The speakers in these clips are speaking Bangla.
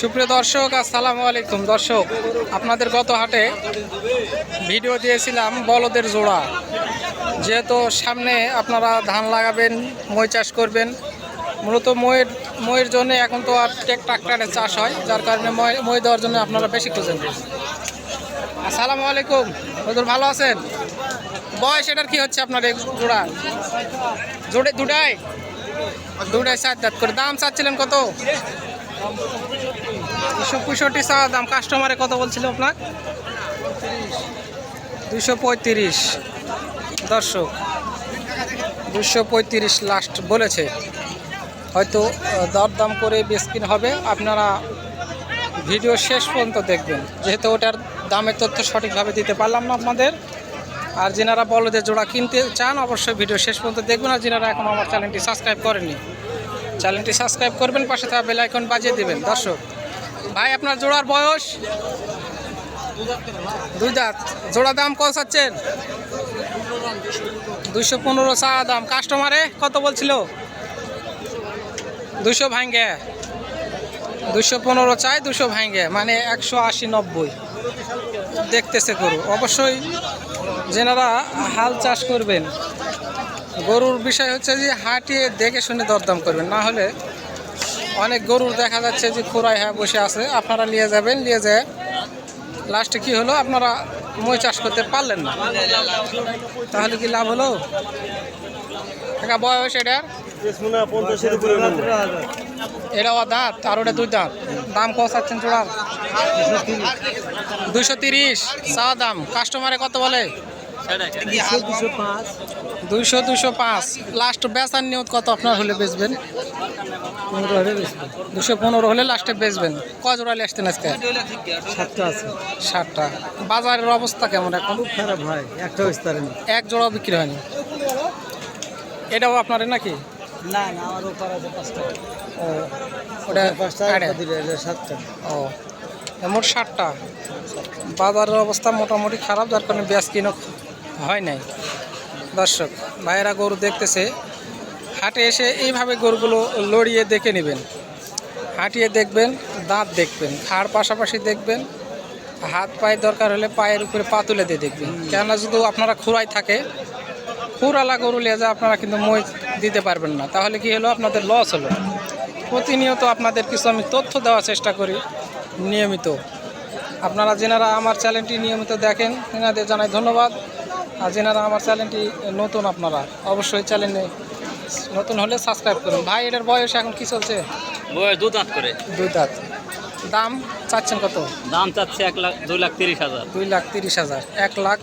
সুপ্রিয় দর্শক, আসসালামু আলাইকুম। দর্শক, আপনাদের গত হাটে ভিডিও দিয়েছিলাম বলদের জোড়া। যেহেতু সামনে আপনারা ধান লাগাবেন মই চাষ করবেন, মূলত ময়ের ময়ের জন্য এখন তো আর টেক ট্রাক্টরে চাষ হয়, যার কারণে মই মই দেওয়ার জন্য আপনারা বেশি খুঁজেন আসসালামু আলাইকুম। হুজুর, ভালো আছেন? বয়স এটার কি হচ্ছে আপনার জোড়া? জোড়ে দুটাই? দুটাই সাত দাঁত করে। দাম চাচ্ছিলেন কত? দুশো পঁয়ষট্টি চাওয়া দাম। কাস্টমারে কত বলছিল আপনার? দুশো পঁয়ত্রিশ। দর্শক, দুশো পঁয়ত্রিশ লাস্ট বলেছে। হয়তো দরদাম করে বেসকিন হবে। আপনারা ভিডিও শেষ পর্যন্ত দেখবেন। যেহেতু ওটার দামের তথ্য সঠিকভাবে দিতে পারলাম না আপনাদের। আর যেনারা যে জোড়া কিনতে চান, অবশ্যই ভিডিও শেষ পর্যন্ত দেখবেন। আর যেনারা এখন আমার চ্যানেলটি সাবস্ক্রাইব করেননি চ্যানেলটি সাবস্ক্রাইব করবেন, পাশে থাকা বেল আইকন বাজিয়ে দেবেন। দর্শক, ভাই, আপনার জোড়ার বয়স? দুই দাঁত। জোড়া দাম কত চাচ্ছেন? দুইশো পনেরো চা দাম। কাস্টমারে কত বলছিল? দুশো ভাঙ্গে। দুশো পনেরো চাই দুশো ভাঙ্গে। মানে একশো আশি নব্বই। দেখতেছে গরু। অবশ্যই যেনারা হাল চাষ করবেন গরুর বিষয় হচ্ছে যে হাঁটিয়ে দেখে শুনে দরদাম করবেন। না হলে অনেক গরুর দেখা যাচ্ছে যে খোরাই হ্যাঁ বসে আছে। আপনারা নিয়ে যাবেন, নিয়ে যায় লাস্টে কি হলো? আপনারা মই চাষ করতে পারলেন না। তাহলে কি লাভ হলো? টাকা বয়স এটার? এটা ও দাঁত, আর ওটা দুই দাঁত। দাম কত চাচ্ছেন জোড়ার দুশো তিরিশ। চা দাম। কাস্টমারে কত বলে? দুইশো দুশো পাঁচ। লাস্ট বেচার নিয়ত কত আপনার হলে বেচবেন? পনেরো হলে বেশি দুশো পনেরো হলে লাস্টে বেচবেন। ক জোড়ালে আসতেন আজকে? সাতটা আছে। ষাটটা বাজারের অবস্থা কেমন এখন? খুব খারাপ ভাই একটা বিস্তারে এক জোড়াও বিক্রি হয়নি। এটাও আপনার নাকি? না না আমার ওপার পাঁচটা। ও ওটা পাঁচটা সাতটা। ও মোট ষাটটা বাজারের অবস্থা মোটামুটি খারাপ যার কারণে ব্যাস কিনো হয় নাই। দর্শক, ভাইয়েরা গরু দেখতেছে, হাটে এসে এইভাবে গরুগুলো লড়িয়ে দেখে নেবেন। হাঁটিয়ে দেখবেন, দাঁত দেখবেন খাড় পাশাপাশি দেখবেন, হাত পায়ের দরকার হলে পায়ের উপরে পা তুলে দিয়ে দেখবেন। কেননা যদি আপনারা খুরাই থাকে খুরালা গরু যা আপনারা কিন্তু মই দিতে পারবেন না। তাহলে কি হলো? আপনাদের লস হলো। প্রতিনিয়ত আপনাদের কিছু আমি তথ্য দেওয়ার চেষ্টা করি, নিয়মিত। আপনারা যেনারা আমার চ্যানেলটি নিয়মিত দেখেন তেনাদের জানাই ধন্যবাদ। আর যেনারা আমার চ্যানেলটি নতুন আপনারা অবশ্যই চ্যানেলে নতুন হলে সাবস্ক্রাইব করুন। ভাই এটার বয়স এখন কি চলছে? বয়স দু দাঁত করে। দুই দাঁত। দাম চাচ্ছেন কত? দাম চাচ্ছে এক লাখ দুই লাখ তিরিশ হাজার। দুই লাখ তিরিশ হাজার। এক লাখ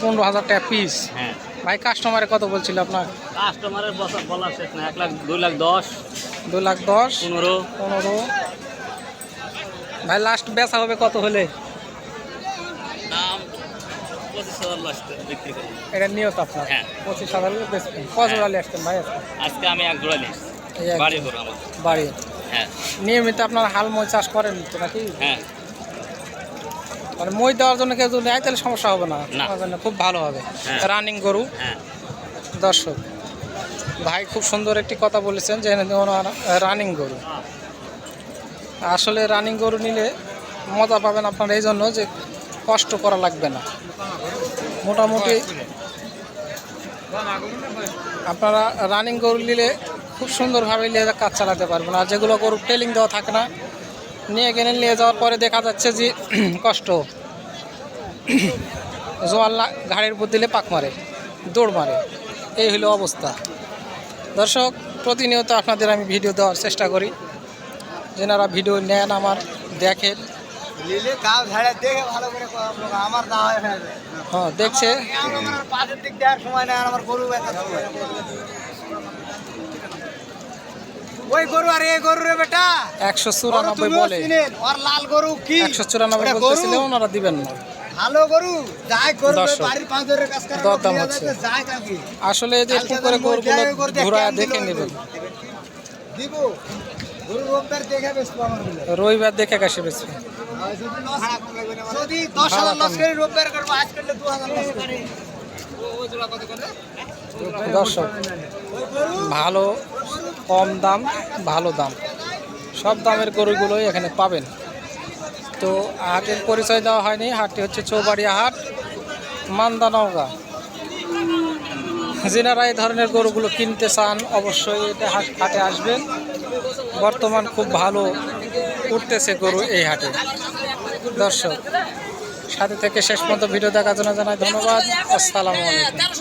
পনেরো হাজার টাকা পিস হ্যাঁ। ভাই কাস্টমারে কত বলছিল আপনার? কাস্টমারের বলার শেষ না। এক লাখ দুই লাখ দশ। দুই লাখ দশ। পনেরো। পনেরো। ভাই লাস্ট বেচা হবে কত হলে? পঁচিশ হাজার লাস্ট বিক্রি করি। এটা নিয়ত আপনার? হ্যাঁ। পঁচিশ হাজার বেচবেন কত জোড়ালে আসতেন ভাই আজকে? আজকে আমি এক জোড়া নিয়েছি। বাড়ি করো আমার বাড়ি হ্যাঁ। নিয়মিত আপনার হাল মই চাষ করেন তো নাকি? হ্যাঁ। মানে মই দেওয়ার জন্য কেউ যদি নেয় তাহলে সমস্যা হবে না। না। খুব ভালো হবে। হ্যাঁ। রানিং গরু। হ্যাঁ। দর্শক ভাই খুব সুন্দর একটি কথা বলেছেন যে রানিং গরু। আসলে রানিং গরু নিলে মজা পাবেন আপনারা। এই জন্য যে কষ্ট করা লাগবে না। মোটামুটি আপনারা রানিং গরু নিলে খুব সুন্দরভাবে নিয়ে কাজ চালাতে পারবেন। আর যেগুলো গরু ট্রেলিং দেওয়া থাকে না, নিয়ে গেলে নিয়ে যাওয়ার পরে দেখা যাচ্ছে যে কষ্ট। জোয়াল ঘাড়ের উপর দিলে পাক মারে, দৌড় মারে। এই হলো অবস্থা। দর্শক, প্রতিনিয়ত আপনাদের আমি ভিডিও দেওয়ার চেষ্টা করি। যেনারা ভিডিও নেন আমার, দেখেন। নিলে গাও ঝাড়া দেখে ভালো করে আমার না হয় ফেলবে। হ্যাঁ দেখছে। আমার পাশের দিক দেওয়ার সময় না আমার গরু বেচার ওই গরু আর এই গরু রে বেটা। একশো চুরানব্বই বলে। লাল গরু কি? একশো চুরানব্বই বলতেছিল ওনারা দিবেন না। ভালো গরু যাই কাজ করে দরদাম হচ্ছে। যাই আসলে যে করে গরুগুলো ঘোরা দেখে নেবেন? গরু রোববার দেখে কাশে বেশি যদি দশ হাজার লস করে রোববার করব আজ করলে দু হাজার লস করে? দর্শক ভালো কম দাম ভালো দাম। সব দামের গরুগুলোই এখানে পাবেন। তো হাটের পরিচয় দেওয়া হয়নি। হাটটি হচ্ছে চৌবাড়িয়া হাট মান্দা নওগাঁ। যেনারা এই ধরনের গরুগুলো কিনতে চান, অবশ্যই এটা হাট আসবেন। বর্তমান খুব ভালো উঠতেছে গরু এই হাটে। দর্শক, সাথে থেকে শেষ পর্যন্ত ভিডিও দেখার জন্য জানাই ধন্যবাদ। আসসালামু আলাইকুম।